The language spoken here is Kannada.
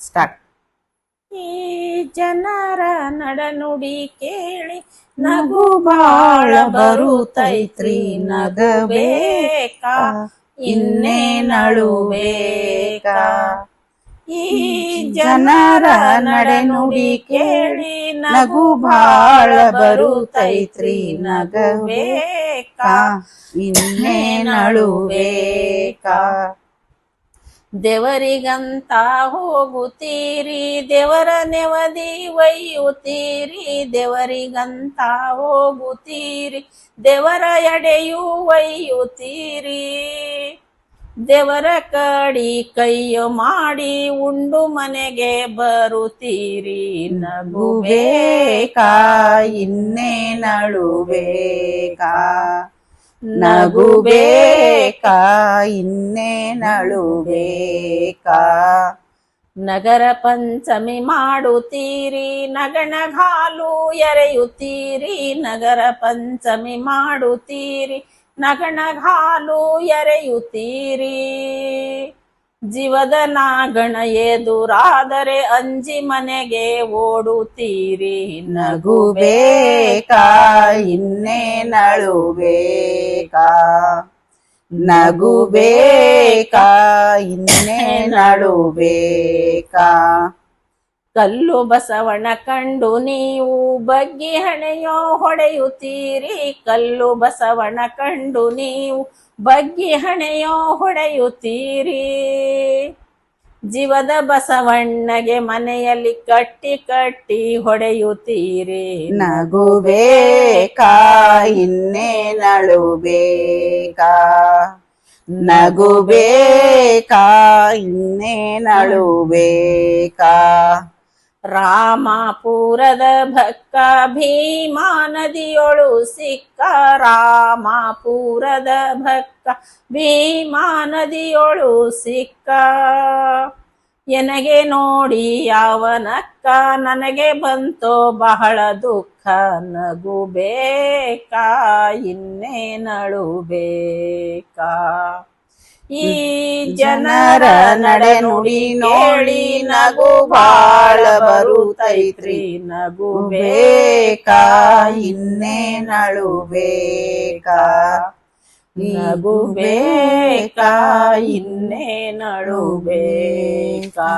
ಸ್ಟಾರ್ಟ್. ಈ ಜನರ ನಡನುಡಿ ಕೇಳಿ ನಗು ಬಾಳ ಬರುತ್ತೈತ್ರಿ ನಗಬೇಕಾ. ಇನ್ನೇನಳುಬೇಕಾ ಈ ಜನರ ನಡನುಡಿ ಕೇಳಿ ನಗು ಬಾಳ ಬರುತ್ತೈತ್ರಿ ನಗಬೇಕಾ. ಇನ್ನೇನಳುಬೇಕಾ ದೇವರಿಗಂತ ಹೋಗುತ್ತೀರಿ, ದೇವರ ನೆವದಿ ಒಯ್ಯುತ್ತೀರಿ, ದೇವರಿಗಂತ ಹೋಗುತ್ತೀರಿ, ದೇವರ ಎಡೆಯು ಒಯ್ಯುತ್ತೀರಿ. ದೇವರ ಕಡಿ ಕೈಯು ಮಾಡಿ ಉಂಡು ಮನೆಗೆ ಬರುತ್ತೀರಿ, ನಗುಬೇಕಾ ಇನ್ನೇನಳುಬೇಕಾ ನಗುಬೇಕಾ ಇನ್ನೇನಳುಬೇಕಾ ನಗರ ಪಂಚಮಿ ಮಾಡುತ್ತೀರಿ ನಗಣಗಾಲು ಎರೆಯುತ್ತೀರಿ ನಗರ ಪಂಚಮಿ ಮಾಡುತ್ತೀರಿ ನಗಣಗಾಲು ಎರೆಯುತ್ತೀರಿ. ಜೀವದ ನಾಗಣ ಎದುರಾದರೆ ಅಂಜಿ ಮನೆಗೆ ಓಡುತ್ತೀರಿ. ಇನ್ನೇನಳುಬೇಕಾ ನಡು ಬೇಕಾ? ಕಲ್ಲು ಬಸವಣ ಕಂಡು ನೀವು ಬಗ್ಗಿ ಹಣೆಯೋ ಹೊಡೆಯುತ್ತೀರಿ. ಕಲ್ಲು ಬಸವಣ ಕಂಡು ನೀವು ಬಗ್ಗಿ ಹಣೆಯೋ ಹೊಡೆಯುತ್ತೀರಿ. ಜೀವದ ಬಸವಣ್ಣಗೆ ಮನೆಯಲ್ಲಿ ಕಟ್ಟಿ ಕಟ್ಟಿ ಹೊಡೆಯುತ್ತೀರಿ. ನಗುಬೇಕಾ ಇನ್ನೇನಳುಬೇಕಾ ನಗುಬೇಕಾ ಇನ್ನೇನಳುಬೇಕಾ ರಾಮಾಪುರದ ಭಕ್ಕ ಭೀಮಾ ನದಿಯೊಳು ಸಿಕ್ಕ ರಾಮಾಪುರದ ಭಕ್ಕ ಭೀಮಾ ನದಿಯೊಳು ಸಿಕ್ಕ. ಎನಗೆ ನೋಡಿ ಯಾವನಕ್ಕ ನನಗೆ ಬಂತೋ ಬಹಳ ದುಃಖ ನಗು ಬೇಕಾ ಇನ್ನೇನಳು ಬೇಕಾ ಈ ಜನರ ನಡೆನುಡಿ ನೋಡಿ ನಗು ಬಾಳ ಬರುತ್ತೈತ್ರಿ ನಗು ಬೇಕಾ ಇನ್ನೇನಳುಬೇಕಾ ನಗು ಬೇಕಾ ಇನ್ನೇನಳು ಬೇಕಾ?